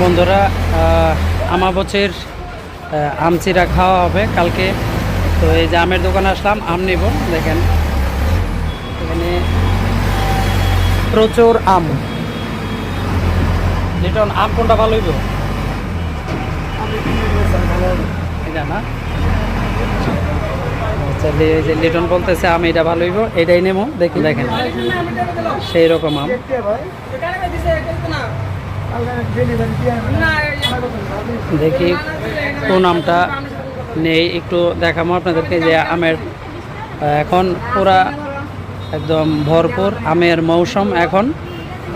বন্ধুরা আমাবছের আম চিরা খাওয়া হবে কালকে। তো এই যে আমের দোকানে আসলাম, আম নিব, দেখেন। এখানে প্রচুর আম। লিটন, আম কোনটা ভালো হইব? আচ্ছা লিটন বলতেছে আম এটা ভালো হইব এটাই নেব, দেখি, দেখেন। সেই রকম আম। দেখি কোন আমটা নেই, একটু দেখাবো আপনাদেরকে যে আমের এখন পুরা একদম ভরপুর আমের মৌসুম এখন।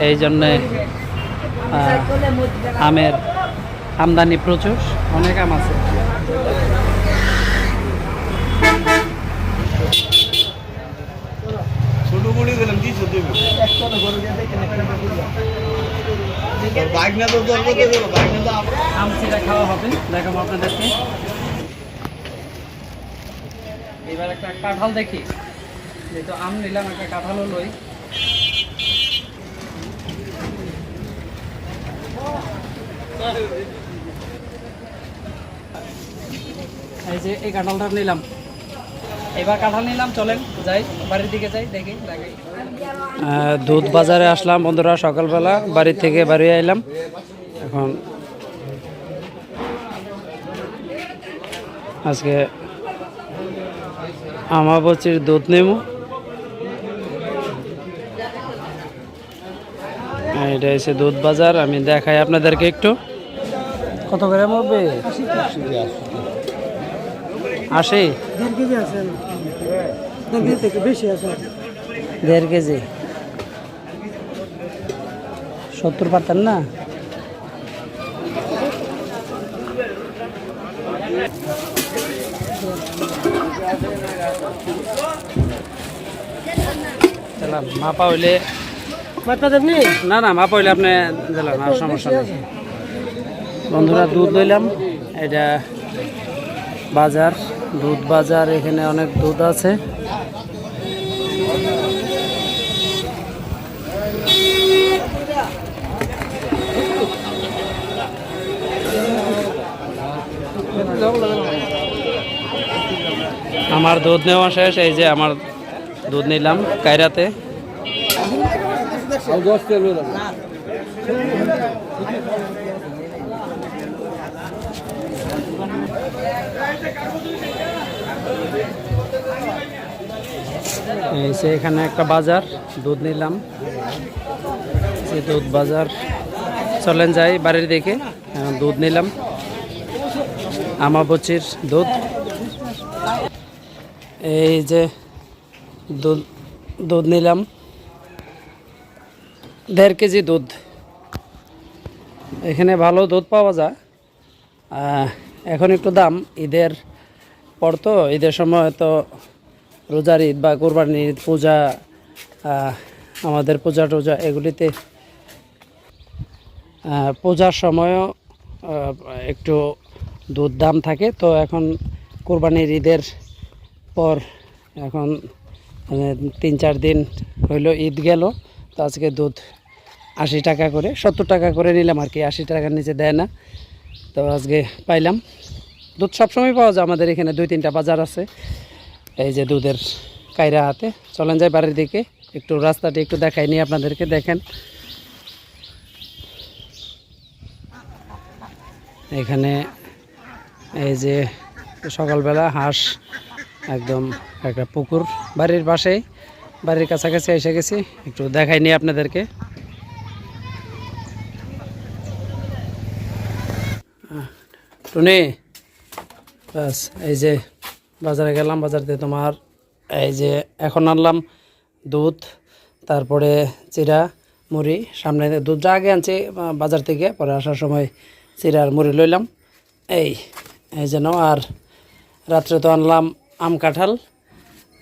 এই জন্যে আমের আমদানি প্রচুর, অনেক আম আছে। করে দিলাম বাইক না তো দিল? বাইক না তো আম চিরা খাওয়া হবে আপনাদেরকে। এবার একটা কাঁঠাল দেখি। যেহেতু আম নিলাম, একটা কাঁঠালও লই। এই যে এই কাঁঠালটা নিলাম। এবার কাঁঠাল নিলাম, চলেন, যাই, বাড়ির দিকে যাই, দেখি দুধ বাজারে আসলাম, বন্ধুরা, সকালবেলা বাড়ি থেকে বাড়ি আইলাম। এখন আজকে আমাবচির দুধ নেব এটা হচ্ছে দুধ বাজার, আমি দেখাই আপনাদেরকে একটু। কত করে মরবে আশি। দেড় কেজি। সত্তর পাতেন না? মাপা হইলে না না মাপা হইলে আপনি দিলাম আর সমস্যা নেই। বন্ধুরা দুধ লইলাম। এটা বাজার দুধ বাজার এখানে অনেক দুধ আছে। আমার দুধ নেওয়া শেষ, এই যে আমার দুধ নিলাম কায়রাতে। এই যে এখানে একটা বাজার, দুধ নিলাম। দুধ বাজার, চলেন যাই বাড়ির দিকে। দুধ নিলাম। আমাবচির দুধ। এই যে দুধ দুধ নিলাম। দেড় কেজি দুধ। এখানে ভালো দুধ পাওয়া যায়। এখন একটু দাম। ঈদের পর তো, ঈদের সময় তো রোজার ঈদ বা কোরবানির ঈদ, পূজা আমাদের পূজা টুজা এগুলিতে পূজার সময়ও একটু দুধ দাম থাকে। তো এখন কোরবানির ঈদের পর এখন মানে তিন চার দিন হইল ঈদ গেল। তো আজকে দুধ আশি টাকা করে, সত্তর টাকা করে নিলাম আর কি, আশি টাকার নিচে দেয় না। তো আজকে পাইলাম। দুধ সবসময় পাওয়া যায় আমাদের এখানে, দুই তিনটা বাজার আছে। এই যে দুধের কায়রা হাতে। চলেন যাই বাড়ির দিকে, একটু রাস্তাটি একটু দেখাই নিই আপনাদেরকে, দেখেন। এখানে এই যে সকালবেলা হাঁস একদম একটা পুকুর বাড়ির পাশেই, বাড়ির কাছাকাছি এসে গেছি, একটু দেখাই নিই আপনাদেরকে। টুনি, বাস, এই যে বাজারে গেলাম বাজারতে তোমার এই যে এখন আনলাম দুধ, তারপরে চিরা, মুড়ি, সামনে দুধটা আগে আনছি বাজার থেকে, পরে আসার সময় চিরা আর মুড়ি লইলাম। এই এই যেন আর রাত্রে তো আনলাম আম কাঁঠাল,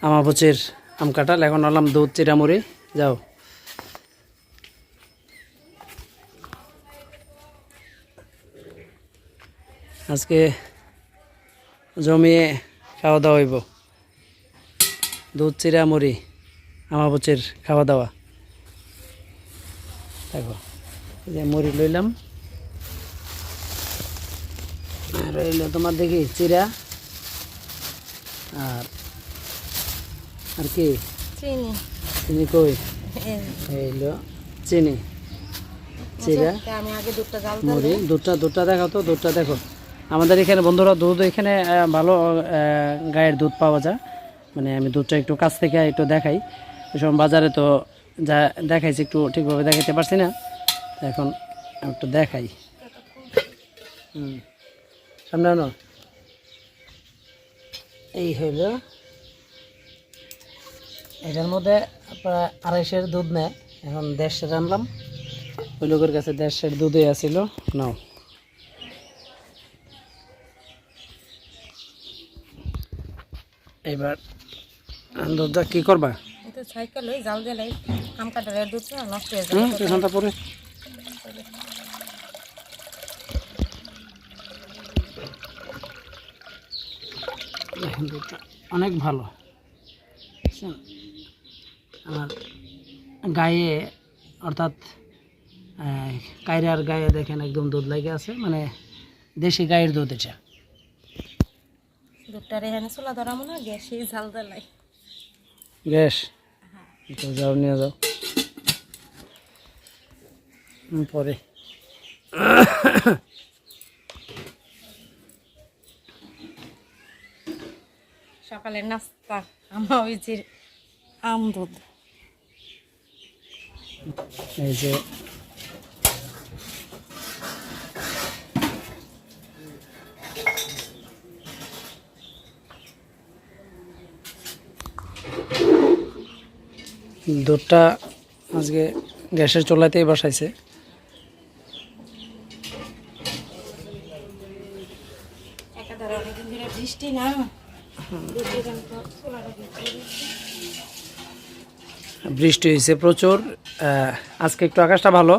আমাবুচির আম কাঁঠাল, এখন আনলাম দুধ চিরা মুড়ি যাও। আজকে জমিয়ে খাওয়া দাওয়া হইব। দুধ চিরা মুড়ি আমাবুচির খাওয়া দাওয়া। দেখো যে মুড়ি লইলাম। এইলো তোমার দেখি চিরা। আর আর কি? চিনি। চিনি কই? এই। এইলো চিনি। চিরা জাল মুড়ি দুধটা দুধটা দেখো তো দুধটা দেখো। আমাদের এখানে বন্ধুরা দুধ এখানে ভালো গায়ের দুধ পাওয়া যায়। মানে আমি দুধটা একটু কাছ থেকে একটু দেখাই। এসব বাজারে তো যা দেখাইছি একটু ঠিকভাবে দেখাইতে পারছি না। এখন একটু দেখাই। হুম। সামনে আনো। এই হইল। এটার মধ্যে আপনার আড়াইশের দুধ নেয় এখন দেড়শের আনলাম। ওই লোকের কাছে দেড়শের দুধে আসিল নাও। এবার দুধটা কি করবা? সাইকেল ওই জাল দিলাই আম কাটারের দুধটা নষ্ট হয়ে পেছনটা পরে। দেখেন দুধটা অনেক ভালো। বুঝছেন? আর গায়ে অর্থাৎ কায়রার গায়ে দেখেন একদম দুধ লাগে আছে। মানে দেশি গায়ের দুধ এটা। দুধটা রেহানে চুলা ধরাবো না গ্যাসে দিলাই যাও নিয়ে যাও। পরে। সকালের নাস্তা আমার ওই যে আম দুধ। এই যে দুধটা আজকে গ্যাসের চুলাতেই বসাইছে। বৃষ্টি না। বৃষ্টি হয়েছে প্রচুর আজকে একটু আকাশটা ভালো।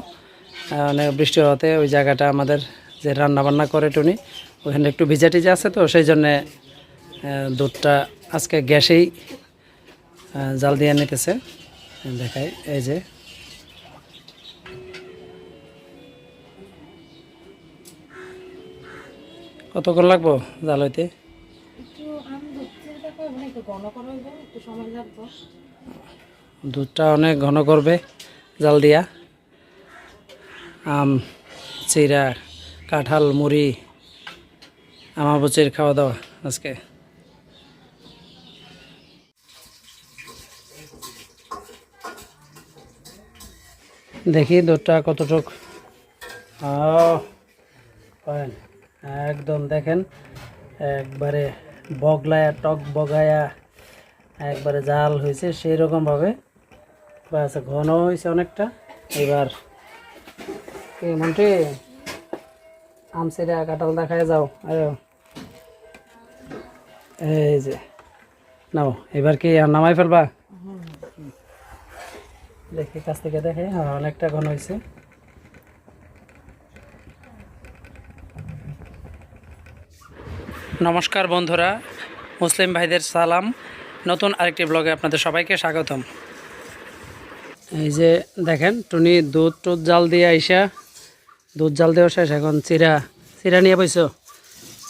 অনেক বৃষ্টি হওয়াতে ওই জায়গাটা আমাদের যে রান্না বান্না করে টুনি, ওখানে একটু ভিজা টিজা আছে তো, সেই জন্যে দুধটা আজকে গ্যাসেই জাল দিয়ে নিতেছে। দেখাই, এই যে। কতক্ষণ লাগবো জাল হইতে? দুধটা অনেক ঘন করবে, জাল দিয়া। আম, চিরা, কাঁঠাল, মুড়ি আমাবুচির খাওয়া দাওয়া আজকে। দেখি দুধটা কতটুক। একদম দেখেন, একবারে বগলায়া টক বগায়া একবারে জাল হয়েছে সেই রকমভাবে বাস ঘন হয়েছে অনেকটা। এবার মন্টি আম সেরা কাঁঠাল দেখায় যাও। এই যে নাও এবার কি নামাই ফেলবা? দেখি কাছ থেকে দেখে হ্যাঁ অনেকটা ঘন হয়েছে। নমস্কার বন্ধুরা, মুসলিম ভাইদের সালাম। নতুন আরেকটি ব্লগে আপনাদের সবাইকে স্বাগতম। এই যে দেখেন, টুনি দুধ টুধ জাল দিয়ে আইসা, দুধ জাল দেওয়া শেষ, এখন চিরা চিরা নিয়ে বইছো?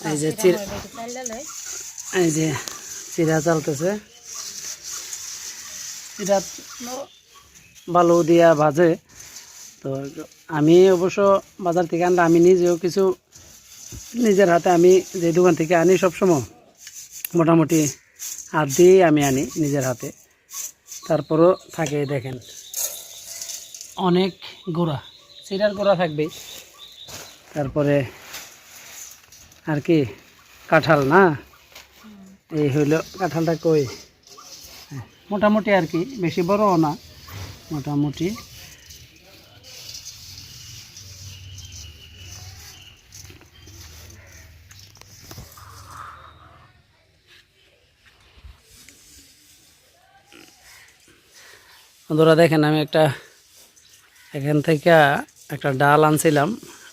এই যে চিরা এই যে চিরা চালতেছে চিরা বালু দিয়া ভাজে। তো আমি অবশ্য বাজার থেকে আনলে আমি নিজেও কিছু নিজের হাতে আমি যে দোকান থেকে আনি সবসময় মোটামুটি হাত দিয়েই আমি আনি নিজের হাতে। তারপরও থাকে দেখেন অনেক গোড়া চিরার গোড়া থাকবেই তারপরে আর কি কাঁঠাল না? এই হইল কাঁঠালটা কই? হ্যাঁ, মোটামুটি আর কি বেশি বড়ও না মোটামুটি। বন্ধুরা দেখেন, আমি একটা এখান থেকে একটা ডাল আনছিলাম।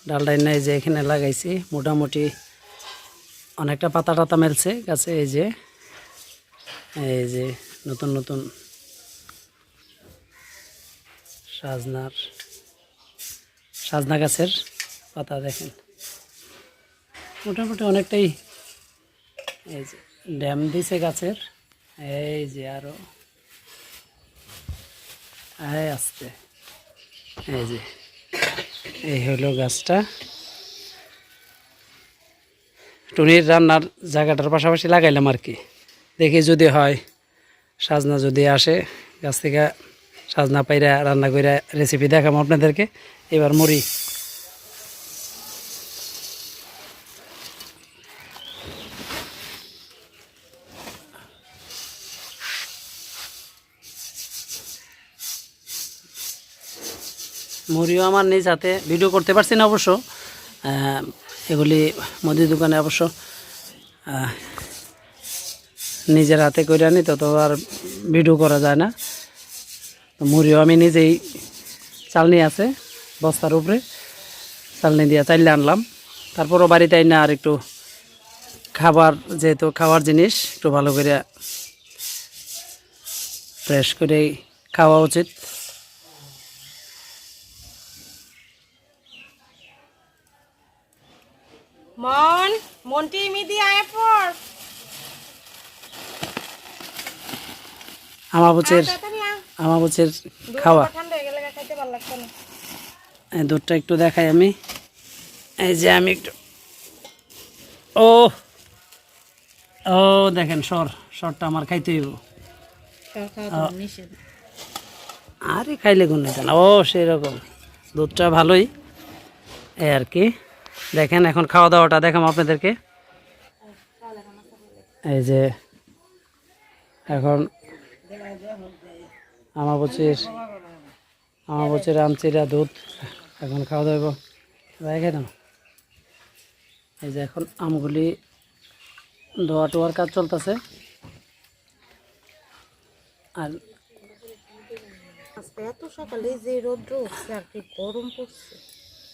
ডালটা এনে যে এখানে লাগাইছি। মোটামুটি অনেকটা পাতা টাতা মেলছে। গাছে এই যে এই যে নতুন নতুন সাজনার, সাজনা গাছের পাতা দেখেন। মোটামুটি অনেকটাই এই যে ড্যাম দিছে গাছের। এই যে আরও আয় আসতে। এই যে, এই হলো গাছটা। টুনির রান্নার জায়গাটার পাশাপাশি লাগাইলাম আর কি। দেখি যদি হয়, সাজনা যদি আসে, গাছ থেকে সাজনা পাইরা, রান্না করে রেসিপি দেখাম আপনাদেরকে। এবার মুড়ি। মুড়িও আমার নিজ হাতে ভিডিও করতে পারছি না অবশ্য। এগুলি মুদির দোকানে অবশ্য নিজের হাতে করে আনি তত আর ভিডিও করা যায় না। মুড়িও আমি নিজেই চালনি আছে, বস্তার উপরে চালনি দিয়ে চাইলে আনলাম। তারপরও বাড়িতে না আর একটু খাবার, যেহেতু খাওয়ার জিনিস, একটু ভালো করে ফ্রেশ করে খাওয়া উচিত। মন মনটি মিদি আয় পর আমাবুচের। আমাবুচের খাওয়া। ঠান্ডা হয়ে গেলে খাইতে ভালো লাগছে না। দুধটা একটু দেখাই আমি। এই যে আমি একটু ও! ও দেখেন সর সরটা আমার খাইতে হইব। আরে খাইলে গুণ নিতেন ও সেরকম দুধটা ভালোই। এই আর কি। দেখেন এখন খাওয়া দাওয়াটা দেখাম আপনাদেরকে। এই যে, এখন আমার বলছির আমার বলছির আমচিরা দুধ, এখন খাওয়া দাওয়া রেখে দাও এই যে এখন আমগুলি ধোয়া টোয়ার কাজ চলতেছে। আর এত সকালে যে রোদ্র উঠছে আর কি গরম পড়ছে।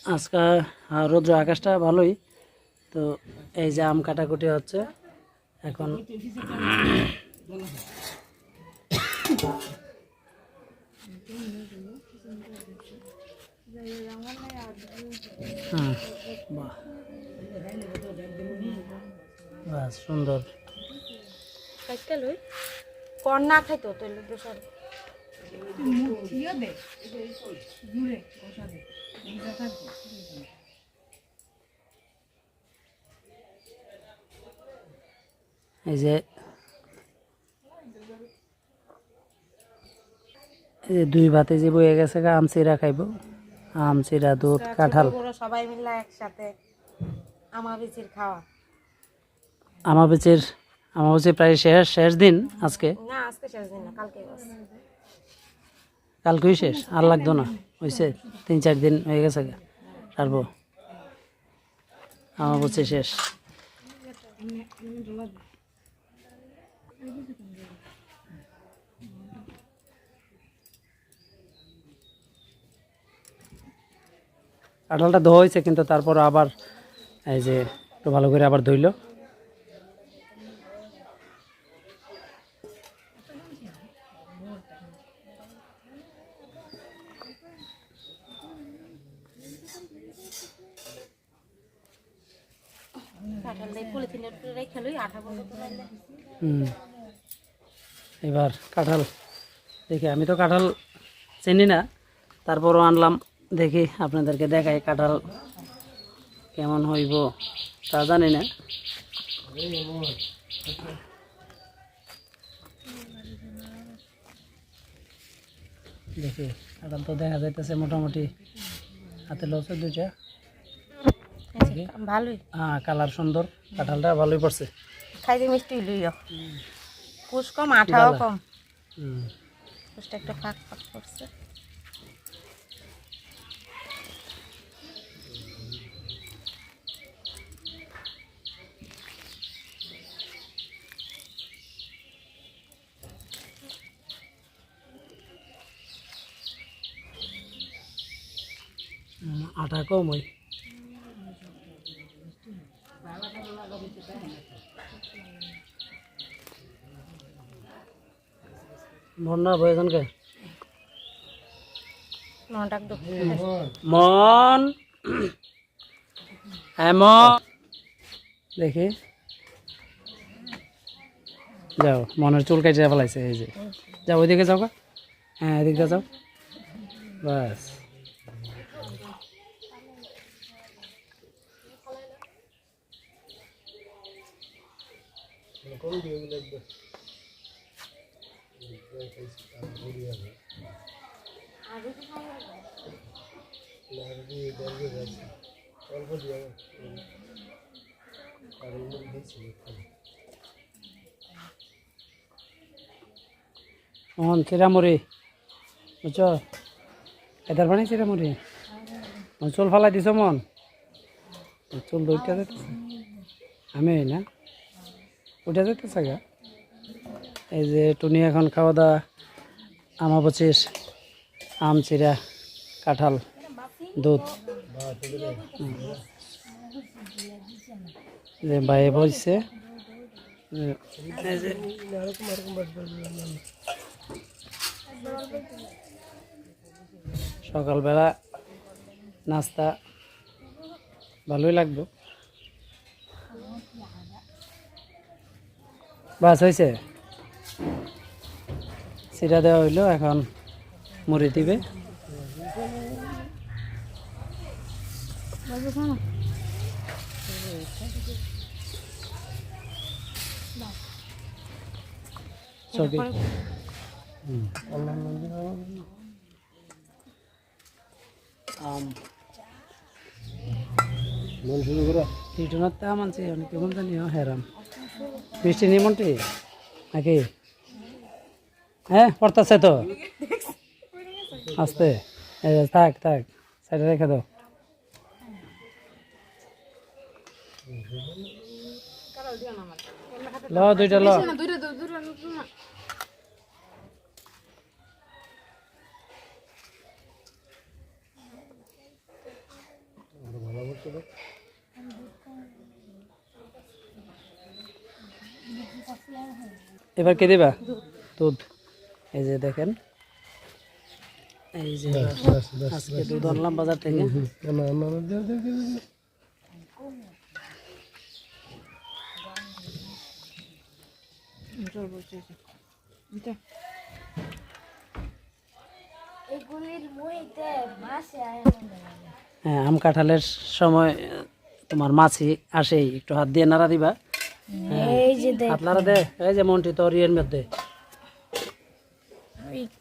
আজকে আহ, রৌদ্র আকাশটা ভালোই। তো এই যে আম কাটাকুটি হচ্ছে এখন হ্যাঁ বাহ। বাহ সুন্দর। কর না খাইতো তৈল দোষার এই যে এই দুই ভাতে যে বয়ে গেছে আম চিরা খাইব। আম চিরা দুধ কাঁঠাল। বড় সবাই মিলে একসাথে আমার বিচির খাওয়া। আমার বেচের আমার বেচে প্রায় শেষ শেষ দিন আজকে। না আজকে শেষ দিন না কালকে কালকেই শেষ আর লাগতো না। হয়েছে তিন, চার দিন হয়ে গেছে সারবো আমার বলছে শেষ। কাঁঠালটা ধোয়া হয়েছে কিন্তু তারপর আবার এই যে একটু ভালো করে আবার ধুইলো কাঁঠাল দিয়ে পলিথিনের উপরে রেখে লই আঠা বন্ধ করে দিলে। হুম এবার কাঁঠাল দেখি আমি তো কাঁঠাল চিনি না। তারপরও আনলাম দেখি আপনাদেরকে দেখাই কাঁঠাল কেমন হইব তা জানি না। দেখি কাঁঠাল তো দেখা যাইতেছে মোটামুটি হাতে লসে দুইটা। ভালোই। হ্যাঁ কালার সুন্দর কাঁঠালটা ভালোই পড়ছে। খাইতে মিষ্টি লইও কুস কম আঠাও কম। কুসটা একটু ফাঁক ফাঁক করছে। আটা কম ওই। বয়জনকে নটাক মন হ্যাঁ মন। দেখি। যাও মনের চুল কেটে ফেলাইছে এই যে। যাও ওইদিকে যাও। হ্যাঁ এদিকে যাও। বাস। মন চিরামুড়ি, বুঝছ? এদার পানি চিরামুড়ি? চুল ফালাই দিছ মন? চুল দৌড়তে যেতেছে আমি না? উঠে যেতেছে গা? এই যে টুনি এখন খাওয়া দাওয়া, আমা পঁচিশ, আম চিরা, কাঁঠাল, দুধ। যে বাইরে বলছে সকালবেলা নাস্তা, ভালোই লাগবে। বাস হয়েছে সেটা দেওয়া হইল এখন মুড়ি দিবে। ছবি আম। রিটনার তা মানছি কেমন জানি হেরাম। মিষ্টি নিমন্টি নাকি? হ্যাঁ পড়তেছে তো। আস্তে। থাক থাক সাইডে রেখে দাও। ল দুইটা ল। এবার কে দেবা? দুধ। এই যে দেখেন। এই যে আজকে দুধ আনলাম বাজার থেকে। হ্যাঁ আম কাঁঠালের সময় তোমার মাছি আসেই। একটু হাত দিয়ে নাড়া দিবা। এই যে দেখ হাত নাড়া দে। এই যে মন্টি তোর ইয়ের মধ্যে।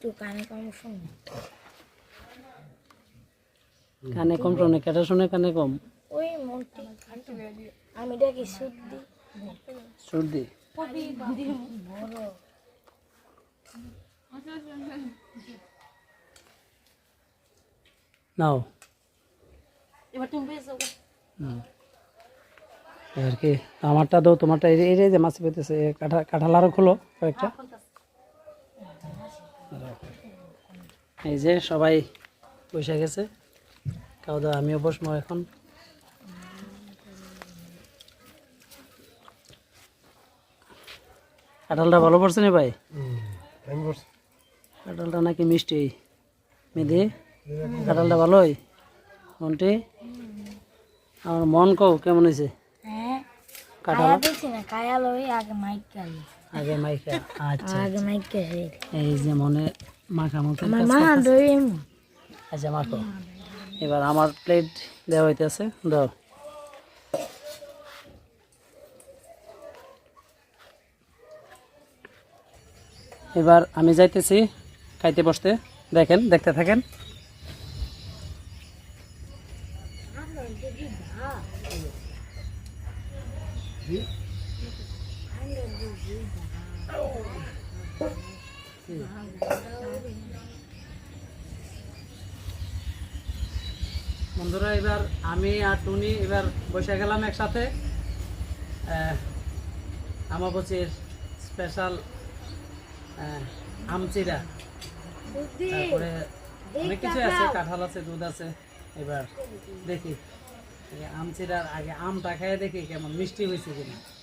একটু কানে কম শুন। কানে কম শোনে কেটে শুনে কানে কম? ওই মনটি আমি ডাকি শুদ্ধি সর্দি? নাও। এবার তুমি আর কি আমারটা দাও তোমারটা এই যে- মাছি পেতেছে কাঁঠা কাঁঠাল আরও খোলো কয়েকটা। এই যে সবাই বসে গেছে। খাওয়া দাওয়া আমিও বসবো এখন। কাঁঠালটা ভালো পড়ছে না ভাই? কাঁঠালটা নাকি মিষ্টি। মেধি কাঁঠালটা ভালোই? মনটি আমার মন কও কেমন হয়েছে? হ্যাঁ কাঁঠাল? আগে মাইক আচ্ছা আগে মাইক এই যে মনে মাখা মতো আচ্ছা মাখো। এবার আমার প্লেট দেওয়া হইতেছে দাও। এবার আমি যাইতেছি খাইতে বসতে। দেখেন দেখতে থাকেন। বন্ধুরা এবার আমি আর টুনি এবার বসে গেলাম একসাথে। আমাবচির স্পেশাল আমচিরা। তারপরে অনেক কিছু আছে কাঁঠাল আছে দুধ আছে। এবার দেখি আমচিরার আগে আমটা খেয়ে দেখি কেমন মিষ্টি হয়েছে কিনা কাকা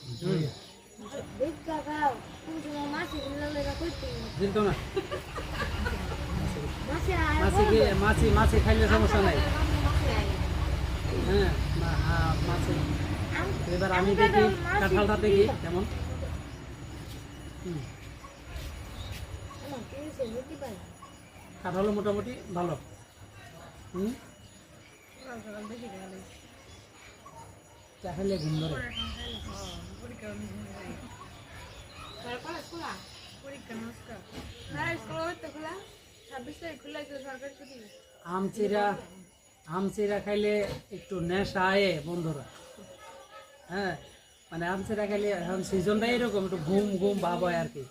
তুমি মাসি গুলো কইতে দিল তো না মাছে মাছি খাইলে সমস্যা নাই হ্যাঁ মাছি এবার আমি দেখি কাঁঠালটা দেখি কেমন কাঁঠালও মোটামুটি ভালো। হুম? চা খাইলে একটু নেশা আয়ে বন্ধুরা। হ্যাঁ মানে আম চিরা খাইলে এখন সিজনটা এরকম, একটু ঘুম ঘুম ভাব হয় আর কি।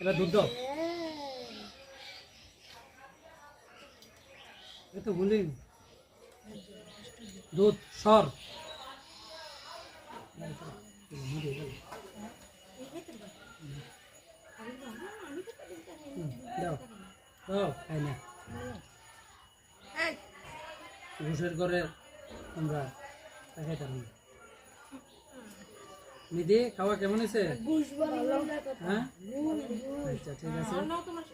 এবার দুধ দাও এ তো ভুলি দুধ সর। দাও দাও খাই না। ঘুষের করে আমরা না নিধি খাওয়া কেমন হয়েছে? হ্যাঁ? আচ্ছা ঠিক আছে। নাও তোমার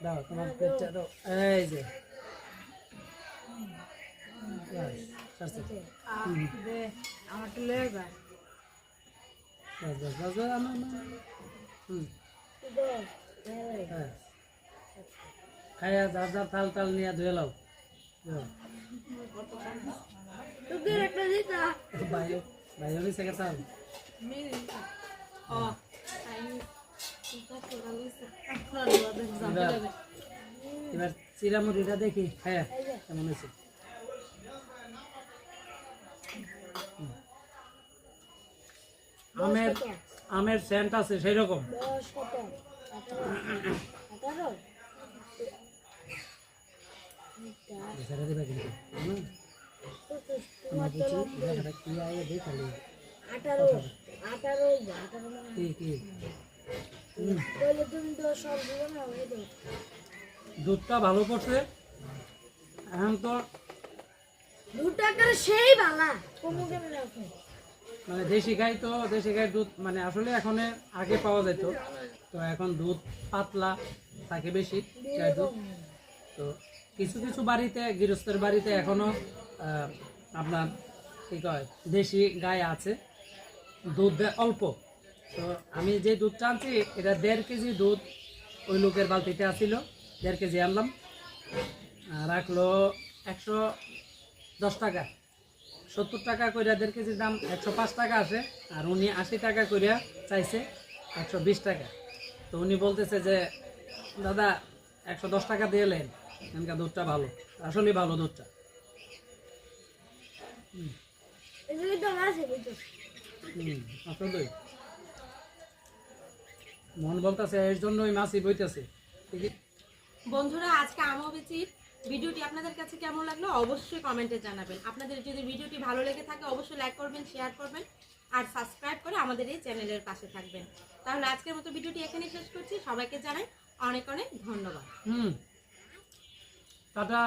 দাও তোমার পেটটা দাও। এই যে খাইয়া যার যার তাল তাল নিয়ে ধুয়ে লাও বাইরে নিচে তাল এবার চিরামুড়িটা দেখি হ্যাঁ কেমন হয়েছে? আমের আমের সেন্ট আছে সেই রকম দুধটা ভালো পড়ছে? এখন তো টাকার সেই বালা। মানে দেশি গাই তো দেশি গাই দুধ মানে আসলে এখন আগে পাওয়া যেত। তো এখন দুধ পাতলা থাকে বেশি গাই দুধ। তো কিছু কিছু বাড়িতে গৃহস্থের বাড়িতে এখনও আপনার কি কয় দেশি গাই আছে। দুধ দেয় অল্প। তো আমি যে দুধটা আনছি এটা দেড় কেজি দুধ ওই লোকের বালতিতে আসিল দেড় কেজি আনলাম। রাখল একশো দশ টাকা। সত্তর টাকা কইরা দেড় কেজির দাম একশো পাঁচ টাকা আসে, আর উনি আশি টাকা কইরা চাইছে একশো বিশ টাকা। তো উনি বলতেছে যে, দাদা, একশো দশ টাকা দিয়ে এলেন এখানকার দুধটা ভালো, আসলেই ভালো দুধটা। আছে মন বলতেছে এর জন্যই মাছি বইতেছে। বন্ধুরা, আজকে আমবিচির ভিডিওটি আপনাদের কাছে কেমন লাগল অবশ্যই কমেন্টে জানাবেন। আপনাদের যদি ভিডিওটি ভালো লেগে থাকে অবশ্যই লাইক করবেন শেয়ার করবেন আর সাবস্ক্রাইব করে আমাদের এই চ্যানেলের পাশে থাকবেন। তাহলে আজকের মতো ভিডিওটি এখানে শেষ করছি। সবাইকে জানাই অনেক অনেক ধন্যবাদ। হুম। টাটা।